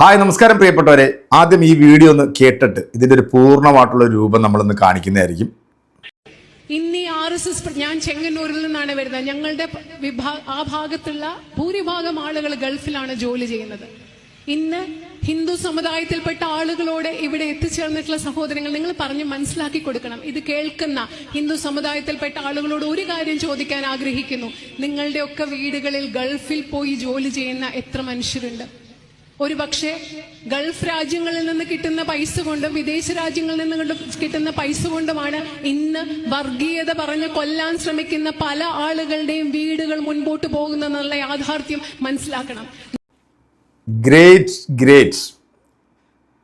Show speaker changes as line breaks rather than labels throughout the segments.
Hi നമസ്കാരം പ്രിയപ്പെട്ടവരെ. ആദ്യം ഈ വീഡിയോ ഒന്ന് കേട്ടിട്ട് ഇതിന്റെ ഒരു പൂർണമായിട്ടുള്ള രൂപം നമ്മളൊന്ന് കാണിക്കുന്നതായിരിക്കും.
ഇന്ന് ഈ ആർ എസ് എസ് ഞാൻ ചെങ്ങന്നൂരിൽ നിന്നാണ് വരുന്നത്. ഞങ്ങളുടെ ആ ഭാഗത്തുള്ള ഭൂരിഭാഗം ആളുകൾ ഗൾഫിലാണ് ജോലി ചെയ്യുന്നത്. ഇന്ന് ഹിന്ദു സമുദായത്തിൽപ്പെട്ട ആളുകളോട് ഇവിടെ എത്തിച്ചേർന്നിട്ടുള്ള സഹോദരങ്ങൾ നിങ്ങൾ പറഞ്ഞ് മനസ്സിലാക്കി കൊടുക്കണം. ഇത് കേൾക്കുന്ന ഹിന്ദു സമുദായത്തിൽപ്പെട്ട ആളുകളോട് ഒരു കാര്യം ചോദിക്കാൻ ആഗ്രഹിക്കുന്നു. നിങ്ങളുടെയൊക്കെ വീടുകളിൽ ഗൾഫിൽ പോയി ജോലി ചെയ്യുന്ന എത്ര മനുഷ്യരുണ്ട്? ഒരു പക്ഷേ ഗൾഫ് രാജ്യങ്ങളിൽ നിന്ന് കിട്ടുന്ന പൈസ കൊണ്ടും വിദേശ രാജ്യങ്ങളിൽ നിന്ന് കിട്ടുന്ന പൈസ കൊണ്ടുമാണ് ഇന്ന് വർഗീയത പറഞ്ഞ് കൊല്ലാൻ ശ്രമിക്കുന്ന പല ആളുകളുടെയും വീടുകൾ മുൻപോട്ട് പോകുന്നെന്നുള്ള യാഥാർത്ഥ്യം മനസ്സിലാക്കണം.
Great great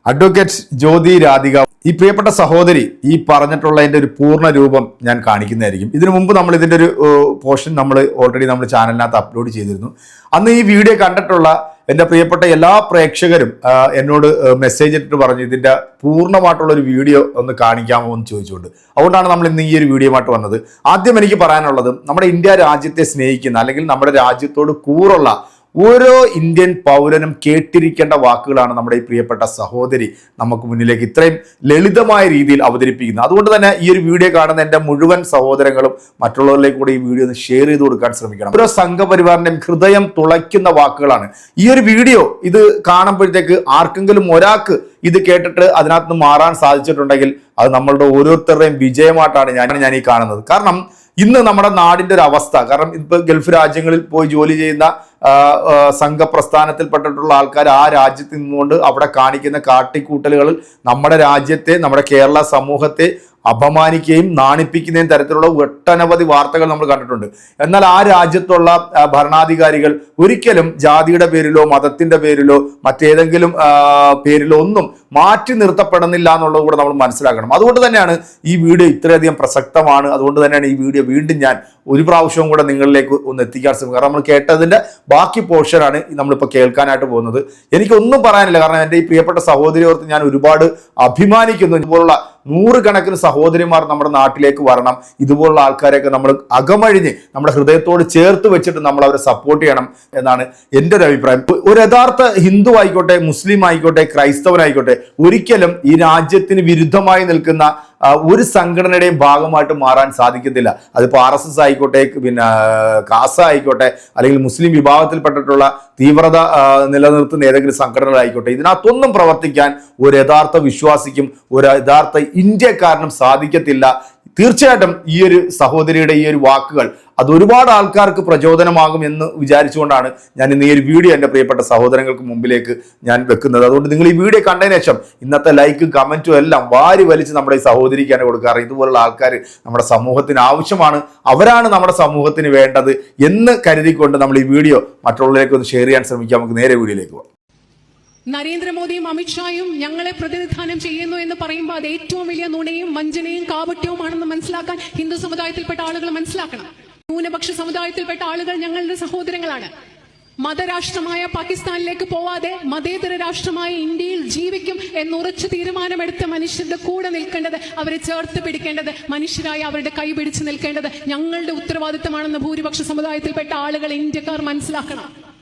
advocate Jyoti Radhika ഈ പ്രിയപ്പെട്ട സഹോദരി ഈ പറഞ്ഞിട്ടുള്ളതിന്റെ ഒരു പൂർണ രൂപം ഞാൻ കാണിക്കുന്നതായിരിക്കും. ഇതിനു മുമ്പ് നമ്മൾ ഇതിന്റെ ഒരു പോർഷൻ നമ്മൾ ഓൾറെഡി നമ്മൾ ചാനലിനകത്ത് അപ്ലോഡ് ചെയ്തിരുന്നു. അന്ന് ഈ വീഡിയോ കണ്ടിട്ടുള്ള എന്റെ പ്രിയപ്പെട്ട എല്ലാ പ്രേക്ഷകരും എന്നോട് മെസ്സേജ് ഇട്ടിട്ട് പറഞ്ഞു ഇതിന്റെ പൂർണമായിട്ടുള്ള ഒരു വീഡിയോ ഒന്ന് കാണിക്കാമോ എന്ന് ചോദിച്ചുകൊണ്ട്. അതുകൊണ്ടാണ് നമ്മൾ ഇന്ന് ഈ ഒരു വീഡിയോമായിട്ട് വന്നത്. ആദ്യം എനിക്ക് പറയാനുള്ളത് നമ്മുടെ ഇന്ത്യ രാജ്യത്തെ സ്നേഹിക്കുന്ന അല്ലെങ്കിൽ നമ്മുടെ രാജ്യത്തോട് കൂറുള്ള ഓരോ ഇന്ത്യൻ പൗരനും കേട്ടിരിക്കേണ്ട വാക്കുകളാണ് നമ്മുടെ ഈ പ്രിയപ്പെട്ട സഹോദരി നമുക്ക് മുന്നിലേക്ക് ഇത്രയും ലളിതമായ രീതിയിൽ അവതരിപ്പിക്കുന്നത്. അതുകൊണ്ട് തന്നെ ഈ ഒരു വീഡിയോ കാണുന്ന എന്റെ മുഴുവൻ സഹോദരങ്ങളും മറ്റുള്ളവരിലേക്ക് കൂടി ഈ വീഡിയോ ഒന്ന് ഷെയർ ചെയ്ത് കൊടുക്കാൻ ശ്രമിക്കണം. ഓരോ സംഘപരിവാറിന്റെയും ഹൃദയം തുളയ്ക്കുന്ന വാക്കുകളാണ്. ഈ ഒരു വീഡിയോ ഇത് കാണുമ്പോഴത്തേക്ക് ആർക്കെങ്കിലും ഒരാൾക്ക് ഇത് കേട്ടിട്ട് അതിനകത്ത് മാറാൻ സാധിച്ചിട്ടുണ്ടെങ്കിൽ അത് നമ്മളുടെ ഓരോരുത്തരുടെയും വിജയമായിട്ടാണ് ഞാൻ ഞാൻ ഈ കാണുന്നത്. കാരണം ഇന്ന് നമ്മുടെ നാടിന്റെ ഒരു അവസ്ഥ. കാരണം ഇപ്പോൾ ഗൾഫ് രാജ്യങ്ങളിൽ പോയി ജോലി ചെയ്യുന്ന സംഘപ്രസ്ഥാനത്തിൽപ്പെട്ടിട്ടുള്ള ആൾക്കാർ ആ രാജ്യത്ത് നിന്നുകൊണ്ട് അവിടെ കാണിക്കുന്ന കാട്ടിക്കൂട്ടലുകളിൽ നമ്മുടെ രാജ്യത്തെ നമ്മുടെ കേരള സമൂഹത്തെ അപമാനിക്കുകയും നാണിപ്പിക്കുന്നതും തരത്തിലുള്ള ഒട്ടനവധി വാർത്തകൾ നമ്മൾ കണ്ടിട്ടുണ്ട്. എന്നാൽ ആ രാജ്യത്തുള്ള ഭരണാധികാരികൾ ഒരിക്കലും ജാതിയുടെ പേരിലോ മതത്തിന്റെ പേരിലോ മറ്റേതെങ്കിലും പേരിലോ ഒന്നും മാറ്റി നിർത്തപ്പെടുന്നില്ല എന്നുള്ളത് കൂടെ നമ്മൾ മനസ്സിലാക്കണം. അതുകൊണ്ട് തന്നെയാണ് ഈ വീഡിയോ ഇത്രയധികം പ്രസക്തമാണ്. അതുകൊണ്ട് തന്നെയാണ് ഈ വീഡിയോ വീണ്ടും ഞാൻ ഒരു പ്രാവശ്യവും കൂടെ നിങ്ങളിലേക്ക് ഒന്ന് എത്തിക്കാൻ ശ്രമിക്കും. കാരണം നമ്മൾ കേട്ടതിന്റെ ബാക്കി പോർഷനാണ് നമ്മളിപ്പോൾ കേൾക്കാനായിട്ട് പോകുന്നത്. എനിക്കൊന്നും പറയാനില്ല. കാരണം എന്റെ ഈ പ്രിയപ്പെട്ട സഹോദരി ഓർത്ത് ഞാൻ ഒരുപാട് അഭിമാനിക്കുന്നു. ഇതുപോലുള്ള നൂറുകണക്കിന് സഹോദരിമാർ നമ്മുടെ നാട്ടിലേക്ക് വരണം. ഇതുപോലുള്ള ആൾക്കാരെയൊക്കെ നമ്മൾ അകമഴിഞ്ഞ് നമ്മുടെ ഹൃദയത്തോട് ചേർത്ത് വെച്ചിട്ട് നമ്മൾ അവരെ സപ്പോർട്ട് ചെയ്യണം എന്നാണ് എന്റെ ഒരു അഭിപ്രായം. ഒരു യഥാർത്ഥ ഹിന്ദു ആയിക്കോട്ടെ മുസ്ലിം ആയിക്കോട്ടെ ക്രൈസ്തവനായിക്കോട്ടെ ഒരിക്കലും ഈ രാജ്യത്തിന് വിരുദ്ധമായി നിൽക്കുന്ന ഒരു സംഘടനയുടെയും ഭാഗമായിട്ട് മാറാൻ സാധിക്കത്തില്ല. അതിപ്പോൾ ആർ എസ് എസ് ആയിക്കോട്ടെ പിന്നെ കാസ ആയിക്കോട്ടെ അല്ലെങ്കിൽ മുസ്ലിം വിഭാഗത്തിൽപ്പെട്ടിട്ടുള്ള തീവ്രത നിലനിർത്തുന്ന ഏതെങ്കിലും സംഘടനകളായിക്കോട്ടെ ഇതിനകത്തൊന്നും പ്രവർത്തിക്കാൻ ഒരു യഥാർത്ഥ വിശ്വാസിക്കും ഒരു യഥാർത്ഥ ഇന്ത്യക്കാരനും സാധിക്കത്തില്ല തീർച്ചയായിട്ടും ഈ ഒരു സഹോദരിയുടെ ഈ ഒരു വാക്കുകൾ അത് ഒരുപാട് ആൾക്കാർക്ക് പ്രചോദനമാകും എന്ന് വിചാരിച്ചുകൊണ്ടാണ് ഞാൻ ഇന്ന് ഈ ഒരു വീഡിയോ എന്റെ പ്രിയപ്പെട്ട സഹോദരങ്ങൾക്ക് മുമ്പിലേക്ക് ഞാൻ വെക്കുന്നത്. അതുകൊണ്ട് നിങ്ങൾ ഈ വീഡിയോ കണ്ടതിന് ശേഷം ഇന്നത്തെ ലൈക്കും കമന്റും എല്ലാം വാരി വലിച്ച് നമ്മുടെ ഈ സഹോദരിക്കാണ് കൊടുക്കാറ്. ഇതുപോലുള്ള ആൾക്കാർ നമ്മുടെ സമൂഹത്തിന് ആവശ്യമാണ്. അവരാണ് നമ്മുടെ സമൂഹത്തിന് വേണ്ടത് എന്ന് കരുതിക്കൊണ്ട് നമ്മൾ ഈ വീഡിയോ മറ്റുള്ളവരിലേക്ക് ഒന്ന് ഷെയർ ചെയ്യാൻ ശ്രമിക്കാം. നമുക്ക് നേരെ വീഡിയോയിലേക്ക് പോകാം.
നരേന്ദ്രമോദിയും അമിത്ഷായും ഞങ്ങളെ പ്രതിനിധാനം ചെയ്യുന്നു എന്ന് പറയുമ്പോൾ അത് ഏറ്റവും വലിയ നുണയും വഞ്ചനയും കാപട്യവുമാണെന്ന് മനസ്സിലാക്കാൻ ഹിന്ദു സമുദായത്തിൽപ്പെട്ട ആളുകൾ മനസ്സിലാക്കണം. ന്യൂനപക്ഷ സമുദായത്തിൽപ്പെട്ട ആളുകൾ ഞങ്ങളുടെ സഹോദരങ്ങളാണ്. മതരാഷ്ട്രമായ പാകിസ്ഥാനിലേക്ക് പോവാതെ മതേതര രാഷ്ട്രമായ ഇന്ത്യയിൽ ജീവിക്കും എന്നുറച്ച് തീരുമാനമെടുത്ത മനുഷ്യരുടെ കൂടെ നിൽക്കേണ്ടത് അവരെ ചേർത്ത് പിടിക്കേണ്ടത് മനുഷ്യരായി അവരുടെ കൈ പിടിച്ച് നിൽക്കേണ്ടത് ഞങ്ങളുടെ ഉത്തരവാദിത്തമാണെന്ന് ഭൂരിപക്ഷ സമുദായത്തിൽപ്പെട്ട ആളുകൾ ഇന്ത്യക്കാർ മനസ്സിലാക്കണം.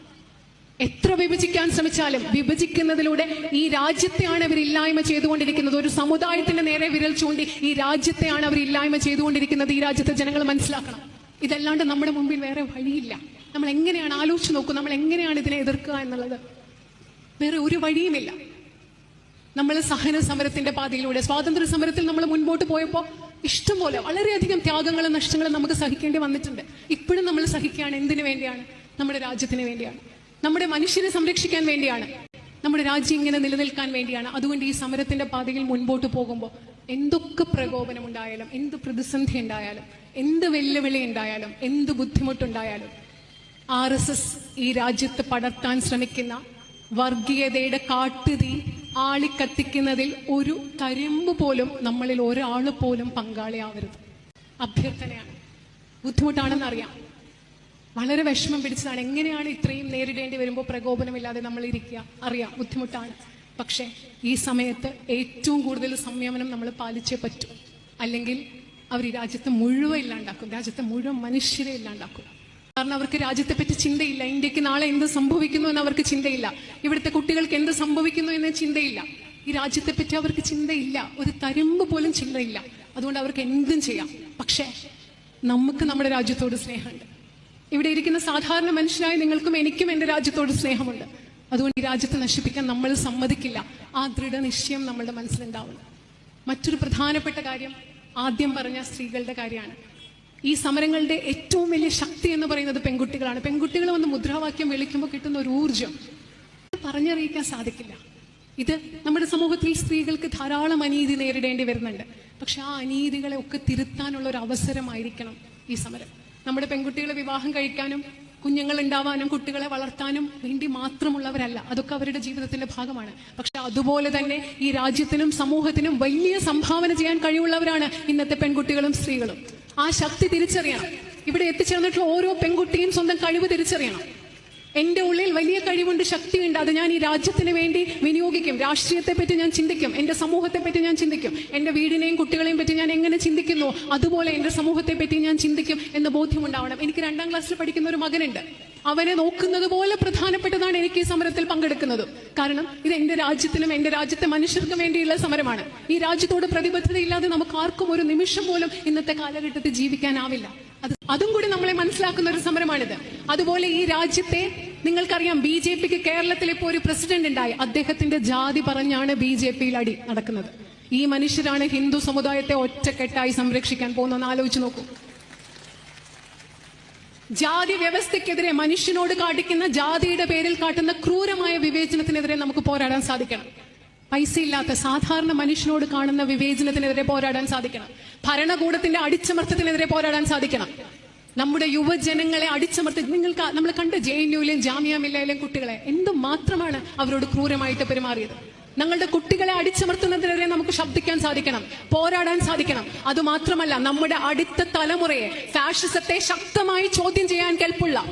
എത്ര വിഭജിക്കാൻ ശ്രമിച്ചാലും വിഭജിക്കുന്നതിലൂടെ ഈ രാജ്യത്തെയാണ് അവർ ഇല്ലായ്മ ചെയ്തുകൊണ്ടിരിക്കുന്നത്. ഒരു സമുദായത്തിന്റെ നേരെ വിരൽ ചൂണ്ടി ഈ രാജ്യത്തെയാണ് അവർ ഇല്ലായ്മ ചെയ്തുകൊണ്ടിരിക്കുന്നത്. ഈ രാജ്യത്തെ ജനങ്ങൾ മനസ്സിലാക്കണം. ഇതല്ലാണ്ട് നമ്മുടെ മുമ്പിൽ വേറെ വഴിയില്ല. നമ്മൾ എങ്ങനെയാണ് ആലോചിച്ച് നോക്കുക നമ്മൾ എങ്ങനെയാണ് ഇതിനെ എതിർക്കുക എന്നുള്ളത്. വേറെ ഒരു വഴിയുമില്ല. നമ്മൾ സഹന സമരത്തിന്റെ പാതയിലൂടെ സ്വാതന്ത്ര്യ സമരത്തിൽ നമ്മൾ മുൻപോട്ട് പോയപ്പോൾ ഇഷ്ടംപോലെ വളരെയധികം ത്യാഗങ്ങളും നഷ്ടങ്ങളും നമുക്ക് സഹിക്കേണ്ടി വന്നിട്ടുണ്ട്. ഇപ്പോഴും നമ്മൾ സഹിക്കുകയാണ്. എന്തിനു വേണ്ടിയാണ്? നമ്മുടെ രാജ്യത്തിന് വേണ്ടിയാണ്. നമ്മുടെ മനുഷ്യനെ സംരക്ഷിക്കാൻ വേണ്ടിയാണ്. നമ്മുടെ രാജ്യം ഇങ്ങനെ നിലനിൽക്കാൻ വേണ്ടിയാണ്. അതുകൊണ്ട് ഈ സമരത്തിന്റെ പാതയിൽ മുൻപോട്ട് പോകുമ്പോൾ എന്തൊക്കെ പ്രകോപനം ഉണ്ടായാലും എന്ത് പ്രതിസന്ധി ഉണ്ടായാലും എന്ത് വെല്ലുവിളി ഉണ്ടായാലും എന്ത് ബുദ്ധിമുട്ടുണ്ടായാലും ആർ എസ് എസ് ഈ രാജ്യത്ത് പടർത്താൻ ശ്രമിക്കുന്ന വർഗീയതയുടെ കാട്ടുതീ ആളിക്കത്തിക്കുന്നതിൽ ഒരു തരിമ്പ് പോലും നമ്മളിൽ ഒരാൾ പോലും പങ്കാളിയാവരുത്. അഭ്യർത്ഥനയാണ്. ബുദ്ധിമുട്ടാണെന്ന് അറിയാം വളരെ വിഷമം പിടിച്ചതാണ്. എങ്ങനെയാണ് ഇത്രയും നേരിടേണ്ടി വരുമ്പോൾ പ്രകോപനമില്ലാതെ നമ്മൾ ഇരിക്കുക? അറിയാം ബുദ്ധിമുട്ടാണ്. പക്ഷേ ഈ സമയത്ത് ഏറ്റവും കൂടുതൽ സംയമനം നമ്മൾ പാലിച്ചേ പറ്റൂ. അല്ലെങ്കിൽ അവർ ഈ രാജ്യത്തെ മുഴുവൻ ഇല്ലാണ്ടാക്കും. രാജ്യത്തെ മുഴുവൻ മനുഷ്യരെ ഇല്ലാണ്ടാക്കും. കാരണം അവർക്ക് രാജ്യത്തെ പറ്റി ചിന്തയില്ല. ഇന്ത്യയ്ക്ക് നാളെ എന്ത് സംഭവിക്കുന്നു എന്ന് അവർക്ക് ചിന്തയില്ല. ഇവിടുത്തെ കുട്ടികൾക്ക് എന്ത് സംഭവിക്കുന്നു എന്ന് ചിന്തയില്ല. ഈ രാജ്യത്തെ പറ്റി അവർക്ക് ചിന്തയില്ല. ഒരു തരുമ്പ് പോലും ചിന്തയില്ല. അതുകൊണ്ട് അവർക്ക് എന്തും ചെയ്യാം. പക്ഷേ നമുക്ക് നമ്മുടെ രാജ്യത്തോട് സ്നേഹമുണ്ട്. ഇവിടെ ഇരിക്കുന്ന സാധാരണ മനുഷ്യനായ നിങ്ങൾക്കും എനിക്കും എന്റെ രാജ്യത്തോട് സ്നേഹമുണ്ട്. അതുകൊണ്ട് ഈ രാജ്യത്തെ നശിപ്പിക്കാൻ നമ്മൾ സമ്മതിക്കില്ല. ആ ദൃഢനിശ്ചയം നമ്മളുടെ മനസ്സിലുണ്ടാവണം. മറ്റൊരു പ്രധാനപ്പെട്ട കാര്യം ആദ്യം പറഞ്ഞ സ്ത്രീകളുടെ കാര്യമാണ്. ഈ സമരങ്ങളുടെ ഏറ്റവും വലിയ ശക്തി എന്ന് പറയുന്നത് പെൺകുട്ടികളാണ്. പെൺകുട്ടികൾ വന്ന് മുദ്രാവാക്യം വിളിക്കുമ്പോൾ കിട്ടുന്ന ഒരു ഊർജം പറഞ്ഞറിയിക്കാൻ സാധിക്കില്ല. ഇത് നമ്മുടെ സമൂഹത്തിൽ സ്ത്രീകൾക്ക് ധാരാളം അനീതി നേരിടേണ്ടി വരുന്നുണ്ട്. പക്ഷെ ആ അനീതികളെ ഒക്കെ തിരുത്താനുള്ള ഒരു അവസരമായിരിക്കണം ഈ സമരം. നമ്മുടെ പെൺകുട്ടികളെ വിവാഹം കഴിക്കാനും കുഞ്ഞുങ്ങൾ ഉണ്ടാവാനും കുട്ടികളെ വളർത്താനും വേണ്ടി മാത്രമുള്ളവരല്ല. അതൊക്കെ അവരുടെ ജീവിതത്തിന്റെ ഭാഗമാണ്. പക്ഷെ അതുപോലെ തന്നെ ഈ രാജ്യത്തിനും സമൂഹത്തിനും വലിയ സംഭാവന ചെയ്യാൻ കഴിവുള്ളവരാണ് ഇന്നത്തെ പെൺകുട്ടികളും സ്ത്രീകളും. ആ ശക്തി തിരിച്ചറിയണം. ഇവിടെ എത്തിച്ചേർന്നിട്ടുള്ള ഓരോ പെൺകുട്ടിയും സ്വന്തം കഴിവ് തിരിച്ചറിയണം. എന്റെ ഉള്ളിൽ വലിയ കഴിവുണ്ട് ശക്തിയുണ്ട്. അത് ഞാൻ ഈ രാജ്യത്തിന് വേണ്ടി വിനിയോഗിക്കും. രാഷ്ട്രീയത്തെ പറ്റി ഞാൻ ചിന്തിക്കും. എന്റെ സമൂഹത്തെ പറ്റി ഞാൻ ചിന്തിക്കും. എന്റെ വീടിനെയും കുട്ടികളെയും പറ്റി ഞാൻ എങ്ങനെ ചിന്തിക്കുന്നു? അതുപോലെ എന്റെ സമൂഹത്തെ പറ്റി ഞാൻ ചിന്തിക്കും എന്ന ബോധ്യമുണ്ടാവണം. എനിക്ക് രണ്ടാം ക്ലാസ്സിൽ പഠിക്കുന്ന ഒരു മകനുണ്ട്. അവനെ നോക്കുന്നത് പോലെ പ്രധാനപ്പെട്ടതാണ് എനിക്ക് ഈ സമരത്തിൽ പങ്കെടുക്കുന്നത്. കാരണം ഇത് എന്റെ രാജ്യത്തിനും എന്റെ രാജ്യത്തെ മനുഷ്യർക്കും വേണ്ടിയുള്ള സമരമാണ്. ഈ രാജ്യത്തോട് പ്രതിബദ്ധതയില്ലാതെ നമുക്ക് ആർക്കും ഒരു നിമിഷം പോലും ഇന്നത്തെ കാലഘട്ടത്തിൽ ജീവിക്കാനാവില്ല. അത് അതും കൂടി നമ്മളെ മനസ്സിലാക്കുന്ന ഒരു സമരമാണിത്. അതുപോലെ ഈ രാജ്യത്തെ നിങ്ങൾക്കറിയാം ബി ജെ പിക്ക് കേരളത്തിൽ ഇപ്പോൾ ഒരു പ്രസിഡന്റ് ഉണ്ടായി. അദ്ദേഹത്തിന്റെ ജാതി പറഞ്ഞാണ് ബി ജെ പിയിൽ അടി നടക്കുന്നത്. ഈ മനുഷ്യരാണ് ഹിന്ദു സമുദായത്തെ ഒറ്റക്കെട്ടായി സംരക്ഷിക്കാൻ പോകുന്നതെന്ന് ആലോചിച്ച് നോക്കൂ. ജാതി വ്യവസ്ഥയ്ക്കെതിരെ മനുഷ്യനോട് കാട്ടിക്കുന്ന ജാതിയുടെ പേരിൽ കാട്ടുന്ന ക്രൂരമായ വിവേചനത്തിനെതിരെ നമുക്ക് പോരാടാൻ സാധിക്കണം. പൈസ ഇല്ലാത്ത സാധാരണ മനുഷ്യനോട് കാണുന്ന വിവേചനത്തിനെതിരെ പോരാടാൻ സാധിക്കണം. ഭരണകൂടത്തിന്റെ അടിച്ചമർത്തത്തിനെതിരെ പോരാടാൻ സാധിക്കണം. നമ്മുടെ യുവജനങ്ങളെ അടിച്ചമർത്തി നിങ്ങൾക്ക് നമ്മൾ കണ്ട ജെ എൻ യുയിലും ജാമ്യ കുട്ടികളെ എന്തുമാത്രമാണ് അവരോട് ക്രൂരമായിട്ട് പെരുമാറിയത്? ഞങ്ങളുടെ കുട്ടികളെ അടിച്ചമർത്തുന്നതിനെതിരെ നമുക്ക് ശബ്ദിക്കാൻ സാധിക്കണം പോരാടാൻ സാധിക്കണം. അതുമാത്രമല്ല നമ്മുടെ അടുത്ത തലമുറയെ ഫാഷിസത്തെ ശക്തമായി ചോദ്യം ചെയ്യാൻ കെൽപ്പുള്ള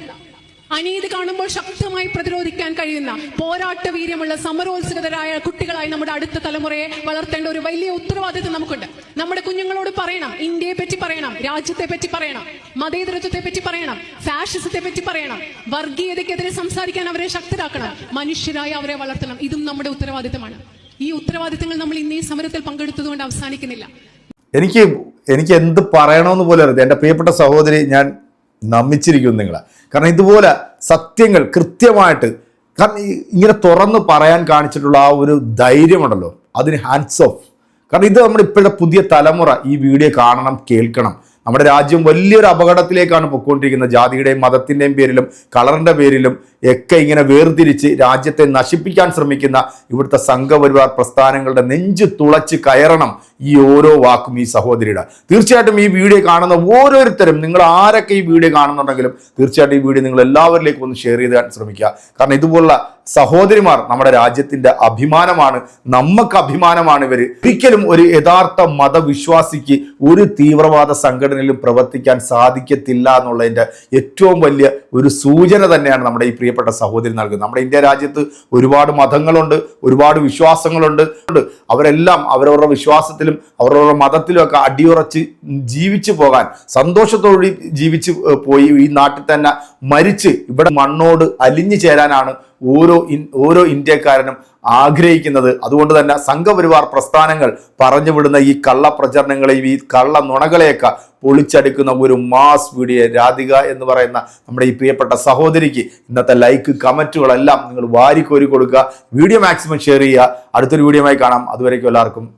അനീതി കാണുമ്പോൾ ശക്തമായി പ്രതിരോധിക്കാൻ കഴിയുന്ന പോരാട്ട വീര്യമുള്ള സമരോത്സുകതരായ കുട്ടികളായി നമ്മുടെ അടുത്ത തലമുറയെ വളർത്തേണ്ട ഒരു വലിയ ഉത്തരവാദിത്വം നമുക്കുണ്ട്. നമ്മുടെ കുഞ്ഞുങ്ങളോട് പറയണം ഇന്ത്യയെ പറ്റി പറയണം രാജ്യത്തെ പറ്റി പറയണം മതേതരത്വത്തെ പറ്റി പറയണം ഫാഷിസത്തെ പറ്റി പറയണം വർഗീയതയ്ക്കെതിരെ സംസാരിക്കാൻ അവരെ ശക്തരാക്കണം മനുഷ്യരായി അവരെ വളർത്തണം. ഇതും നമ്മുടെ ഉത്തരവാദിത്തമാണ് ഈ ഉത്തരവാദിത്തങ്ങൾ നമ്മൾ ഇന്ന് ഈ സമരത്തിൽ പങ്കെടുത്തതുകൊണ്ട് അവസാനിക്കുന്നില്ല.
എനിക്ക് എനിക്ക് എന്ത് പറയണമെന്ന് പോലെ അറിയാം എന്റെ പ്രിയപ്പെട്ട സഹോദരി ഞാൻ നമിച്ചിരിക്കുന്നു നിങ്ങളെ. കാരണം ഇതുപോലെ സത്യങ്ങൾ കൃത്യമായിട്ട് കാരണം ഇങ്ങനെ തുറന്ന് പറയാൻ കാണിച്ചിട്ടുള്ള ആ ഒരു ധൈര്യമുണ്ടല്ലോ. അതിന് ഹാൻഡ്സ് ഓഫ് കാരണം ഇത് നമ്മുടെ ഇപ്പോഴത്തെ പുതിയ തലമുറ ഈ വീഡിയോ കാണണം കേൾക്കണം. നമ്മുടെ രാജ്യം വലിയൊരു അപകടത്തിലേക്കാണ് പൊയ്ക്കൊണ്ടിരിക്കുന്നത്. ജാതിയുടെയും മതത്തിന്റെയും പേരിലും കളറിന്റെ പേരിലും ഒക്കെ ഇങ്ങനെ വേർതിരിച്ച് രാജ്യത്തെ നശിപ്പിക്കാൻ ശ്രമിക്കുന്ന ഇവിടുത്തെ സംഘപരിവാർ പ്രസ്ഥാനങ്ങളുടെ നെഞ്ച് തുളച്ച് കയറണം ഈ ഓരോ വാക്കും ഈ സഹോദരിയുടെ. തീർച്ചയായിട്ടും ഈ വീഡിയോ കാണുന്ന ഓരോരുത്തരും നിങ്ങൾ ആരൊക്കെ ഈ വീഡിയോ കാണുന്നുണ്ടെങ്കിലും തീർച്ചയായിട്ടും ഈ വീഡിയോ നിങ്ങൾ എല്ലാവരിലേക്കും ഒന്ന് ഷെയർ ചെയ്യാൻ ശ്രമിക്കുക. കാരണം ഇതുപോലുള്ള സഹോദരിമാർ നമ്മുടെ രാജ്യത്തിന്റെ അഭിമാനമാണ് നമുക്ക് അഭിമാനമാണ് ഇവർ ഒരിക്കലും ഒരു യഥാർത്ഥ മതവിശ്വാസിക്ക് ഒരു തീവ്രവാദ സംഘടനയിലും പ്രവർത്തിക്കാൻ സാധിക്കത്തില്ല എന്നുള്ളതിന്റെ ഏറ്റവും വലിയ ഒരു സൂചന തന്നെയാണ് നമ്മുടെ ഈ പ്രിയപ്പെട്ട സഹോദരി നൽകുന്നത്. നമ്മുടെ ഇന്ത്യ രാജ്യത്ത് ഒരുപാട് മതങ്ങളുണ്ട് ഒരുപാട് വിശ്വാസങ്ങളുണ്ട്. അവരെല്ലാം അവരവരുടെ വിശ്വാസത്തിലും അവരവരുടെ മതത്തിലും ഒക്കെ അടിയുറച്ച് ജീവിച്ചു പോകാൻ സന്തോഷത്തോടെ ജീവിച്ച് പോയി ഈ നാട്ടിൽ തന്നെ മരിച്ച് ഇവിടെ മണ്ണോട് അലിഞ്ഞു ചേരാനാണ് ഓരോ ഓരോ ഇന്ത്യക്കാരനും ആഗ്രഹിക്കുന്നത് അതുകൊണ്ട് തന്നെ സംഘപരിവാർ പ്രസ്ഥാനങ്ങൾ പറഞ്ഞു വിടുന്ന ഈ കള്ള പ്രചരണങ്ങളെയും ഈ കള്ള നുണകളെയൊക്കെ പൊളിച്ചടുക്കുന്ന ഒരു മാസ് വീഡിയോ രാധിക എന്ന് പറയുന്ന നമ്മുടെ ഈ പ്രിയപ്പെട്ട സഹോദരിക്ക് ഇന്നത്തെ ലൈക്ക് കമന്റുകളെല്ലാം നിങ്ങൾ വാരിക്കോരി കൊടുക്കുക. വീഡിയോ മാക്സിമം ഷെയർ ചെയ്യുക. അടുത്തൊരു വീഡിയോയുമായി കാണാം. അതുവരേക്കും എല്ലാവർക്കും